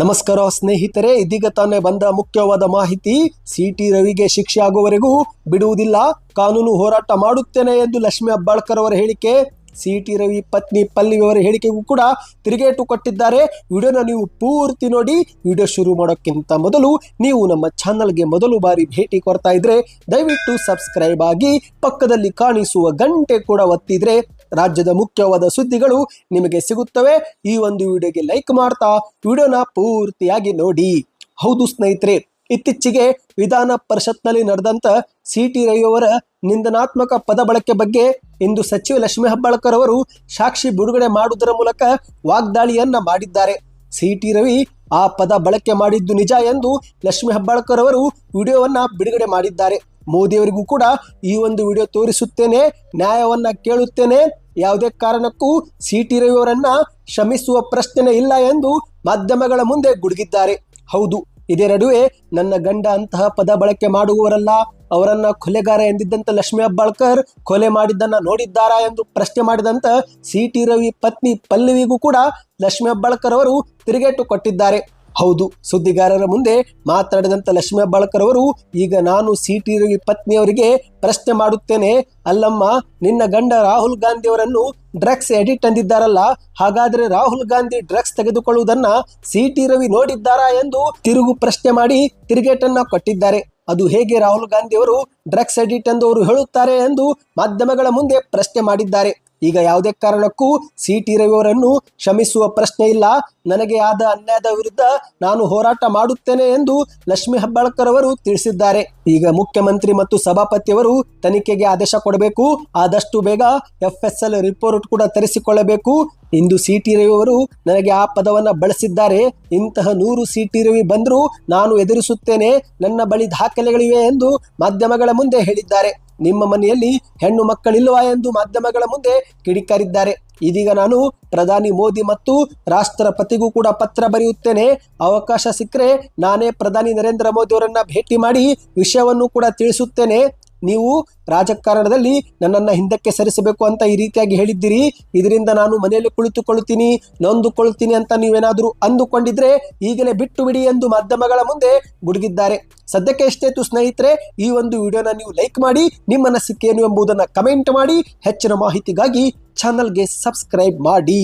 ನಮಸ್ಕಾರ ಸ್ನೇಹಿತರೆ, ಇದೀಗ ತಾನೇ ಬಂದ ಮುಖ್ಯವಾದ ಮಾಹಿತಿ ಸಿ ಟಿ ರವಿಗೆ ಶಿಕ್ಷೆ ಆಗುವವರೆಗೂ ಬಿಡುವುದಿಲ್ಲ, ಕಾನೂನು ಹೋರಾಟ ಮಾಡುತ್ತೇನೆ ಎಂದು ಲಕ್ಷ್ಮಿ ಅಬ್ಬಾಳ್ಕರ್ ಅವರ ಹೇಳಿಕೆ. ಸಿಟಿ ರವಿ ಪತ್ನಿ ಪಲ್ಲವಿ ಅವರ ಹೇಳಿಕೆಗೂ ಕೂಡ ತಿರುಗೇಟು ಕೊಟ್ಟಿದ್ದಾರೆ. ವಿಡಿಯೋನ ನೀವು ಪೂರ್ತಿ ನೋಡಿ, ವಿಡಿಯೋ ಶುರು ಮಾಡೋಕ್ಕಿಂತ ಮೊದಲು ನೀವು ನಮ್ಮ ಚಾನಲ್ಗೆ ಮೊದಲು ಬಾರಿ ಭೇಟಿ ಕೊಡ್ತಾ ಇದ್ರೆ, ದಯವಿಟ್ಟು ಸಬ್ಸ್ಕ್ರೈಬ್ ಆಗಿ ಪಕ್ಕದಲ್ಲಿ ಕಾಣಿಸುವ ಗಂಟೆ ಕೂಡ ಒತ್ತಿದ್ರೆ ರಾಜ್ಯದ ಮುಖ್ಯವಾದ ಸುದ್ದಿಗಳು ನಿಮಗೆ ಸಿಗುತ್ತವೆ. ಈ ಒಂದು ವಿಡಿಯೋಗೆ ಲೈಕ್ ಮಾಡ್ತಾ, ವಿಡಿಯೋನ ಪೂರ್ತಿಯಾಗಿ ನೋಡಿ. ಹೌದು ಸ್ನೇಹಿತರೆ, ಇತ್ತೀಚೆಗೆ ವಿಧಾನ ಪರಿಷತ್ನಲ್ಲಿ ನಡೆದಂತ ಸಿ ಟಿ ರವಿಯವರ ನಿಂದನಾತ್ಮಕ ಪದ ಬಳಕೆ ಬಗ್ಗೆ ಇಂದು ಸಚಿವ ಲಕ್ಷ್ಮೀ ಹೆಬ್ಬಾಳ್ಕರ್ ಅವರು ಸಾಕ್ಷಿ ಬಿಡುಗಡೆ ಮಾಡುವುದರ ಮೂಲಕ ವಾಗ್ದಾಳಿಯನ್ನ ಮಾಡಿದ್ದಾರೆ. ಸಿಟಿ ರವಿ, ಆ ಪದ ಬಳಕೆ ಮಾಡಿದ್ದು ನಿಜ ಎಂದು ಲಕ್ಷ್ಮೀ ಹೆಬ್ಬಾಳ್ಕರ್ ಅವರು ವಿಡಿಯೋವನ್ನ ಬಿಡುಗಡೆ ಮಾಡಿದ್ದಾರೆ. ಮೋದಿಯವರಿಗೂ ಕೂಡ ಈ ಒಂದು ವಿಡಿಯೋ ತೋರಿಸುತ್ತೇನೆ, ನ್ಯಾಯವನ್ನ ಕೇಳುತ್ತೇನೆ. ಯಾವುದೇ ಕಾರಣಕ್ಕೂ ಸಿ ಟಿ ರವಿಯವರನ್ನ ಶ್ರಮಿಸುವ ಪ್ರಶ್ನೆ ಇಲ್ಲ ಎಂದು ಮಾಧ್ಯಮಗಳ ಮುಂದೆ ಗುಡುಗಿದ್ದಾರೆ. ಹೌದು ಇದೇ ನಡುವೆ ನನ್ನ ಗಂಡ ಅಂತಹ ಪದ ಬಳಕೆ ಮಾಡುವವರಲ್ಲ. ಅವರನ್ನ ಕೊಲೆಗಾರ ಎಂದಿದ್ದಂತ ಲಕ್ಷ್ಮೀ ಅಬ್ಬಾಳ್ಕರ್ ಕೊಲೆ ಮಾಡಿದ್ದನ್ನ ನೋಡಿದ್ದಾರಾ ಎಂದು ಪ್ರಶ್ನೆ ಮಾಡಿದಂತ ಸಿ ಟಿ ರವಿ ಪತ್ನಿ ಪಲ್ಲವಿಗೂ ಕೂಡ ಲಕ್ಷ್ಮೀ ಅಬ್ಬಾಳ್ಕರ್ ಅವರು ತಿರುಗೇಟು ಕೊಟ್ಟಿದ್ದಾರೆ. ಹೌದು, ಸುದ್ದಿಗಾರರ ಮುಂದೆ ಮಾತನಾಡಿದಂತ ಲಕ್ಷ್ಮೀ ಹೆಬ್ಬಾಳ್ಕರ್ ಅವರು, ಈಗ ನಾನು ಸಿ ಟಿ ರವಿ ಪತ್ನಿಯವರಿಗೆ ಪ್ರಶ್ನೆ ಮಾಡುತ್ತೇನೆ. ಅಲ್ಲಮ್ಮ, ನಿನ್ನ ಗಂಡ ರಾಹುಲ್ ಗಾಂಧಿ ಅವರನ್ನು ಡ್ರಗ್ಸ್ ಎಡಿಟ್ ಅಂದಿದ್ದಾರಲ್ಲ, ಹಾಗಾದ್ರೆ ರಾಹುಲ್ ಗಾಂಧಿ ಡ್ರಗ್ಸ್ ತೆಗೆದುಕೊಳ್ಳುವುದನ್ನ ಸಿ ಟಿ ರವಿ ನೋಡಿದ್ದಾರಾ ಎಂದು ತಿರುಗು ಪ್ರಶ್ನೆ ಮಾಡಿ ತಿರುಗೇಟನ್ನ ಕೊಟ್ಟಿದ್ದಾರೆ. ಅದು ಹೇಗೆ ರಾಹುಲ್ ಗಾಂಧಿ ಅವರು ಡ್ರಗ್ಸ್ ಎಡಿಟ್ ಎಂದು ಅವರು ಹೇಳುತ್ತಾರೆ ಎಂದು ಮಾಧ್ಯಮಗಳ ಮುಂದೆ ಪ್ರಶ್ನೆ ಮಾಡಿದ್ದಾರೆ. ಈಗ ಯಾವುದೇ ಕಾರಣಕ್ಕೂ ಸಿ ಟಿ ರವಿಯವರನ್ನು ಕ್ಷಮಿಸುವ ಪ್ರಶ್ನೆ ಇಲ್ಲ. ನನಗೆ ಆದ ಅನ್ಯಾಯದ ವಿರುದ್ಧ ನಾನು ಹೋರಾಟ ಮಾಡುತ್ತೇನೆ ಎಂದು ಲಕ್ಷ್ಮೀ ಹೆಬ್ಬಾಳ್ಕರ್ ಅವರು ತಿಳಿಸಿದ್ದಾರೆ. ಈಗ ಮುಖ್ಯಮಂತ್ರಿ ಮತ್ತು ಸಭಾಪತಿಯವರು ತನಿಖೆಗೆ ಆದೇಶ ಕೊಡಬೇಕು. ಆದಷ್ಟು ಬೇಗ ಎಫ್ ಎಸ್ ಎಲ್ ರಿಪೋರ್ಟ್ ಕೂಡ ತರಿಸಿಕೊಳ್ಳಬೇಕು. ಇಂದು ಸಿ ಟಿ ರವಿ ಅವರು ನನಗೆ ಆ ಪದವನ್ನ ಬಳಸಿದ್ದಾರೆ. ಇಂತಹ ನೂರು ಸಿ ಟಿ ರವಿ ಬಂದರೂ ನಾನು ಎದುರಿಸುತ್ತೇನೆ. ನನ್ನ ಬಳಿ ದಾಖಲೆಗಳಿವೆ ಎಂದು ಮಾಧ್ಯಮಗಳ ಮುಂದೆ ಹೇಳಿದ್ದಾರೆ. ನಿಮ್ಮ ಮನೆಯಲ್ಲಿ ಹೆಣ್ಣು ಮಕ್ಕಳಿಲ್ವಾ ಎಂದು ಮಾಧ್ಯಮಗಳ ಮುಂದೆ ಕಿಡಿಕಾರಿದ್ದಾರೆ. ಇದೀಗ ನಾನು ಪ್ರಧಾನಿ ಮೋದಿ ಮತ್ತು ರಾಷ್ಟ್ರಪತಿಗೂ ಕೂಡ ಪತ್ರ ಬರೆಯುತ್ತೇನೆ. ಅವಕಾಶ ಸಿಕ್ಕರೆ ನಾನೇ ಪ್ರಧಾನಿ ನರೇಂದ್ರ ಮೋದಿ ಅವರನ್ನ ಭೇಟಿ ಮಾಡಿ ವಿಷಯವನ್ನು ಕೂಡ ತಿಳಿಸುತ್ತೇನೆ. ನೀವು ರಾಜಕಾರಣದಲ್ಲಿ ನನ್ನನ್ನು ಹಿಂದಕ್ಕೆ ಸರಿಸಬೇಕು ಅಂತ ಈ ರೀತಿಯಾಗಿ ಹೇಳಿದ್ದೀರಿ. ಇದರಿಂದ ನಾನು ಮನೆಯಲ್ಲಿ ಕುಳಿತುಕೊಳ್ಳುತ್ತೀನಿ, ನೊಂದುಕೊಳ್ಳುತ್ತೀನಿ ಅಂತ ನೀವೇನಾದರೂ ಅಂದುಕೊಂಡಿದ್ರೆ ಈಗಲೇ ಬಿಟ್ಟು ಬಿಡಿ ಎಂದು ಮಾಧ್ಯಮಗಳ ಮುಂದೆ ಗುಡುಗಿದ್ದಾರೆ. ಸದ್ಯಕ್ಕೆ ಎಷ್ಟೇತು ಸ್ನೇಹಿತರೆ, ಈ ಒಂದು ವಿಡಿಯೋನ ನೀವು ಲೈಕ್ ಮಾಡಿ, ನಿಮ್ಮ ಅನಿಸಿಕೆಯನ್ನು ಎಂಬುದನ್ನು ಕಮೆಂಟ್ ಮಾಡಿ, ಹೆಚ್ಚಿನ ಮಾಹಿತಿಗಾಗಿ ಚಾನಲ್ಗೆ ಸಬ್ಸ್ಕ್ರೈಬ್ ಮಾಡಿ.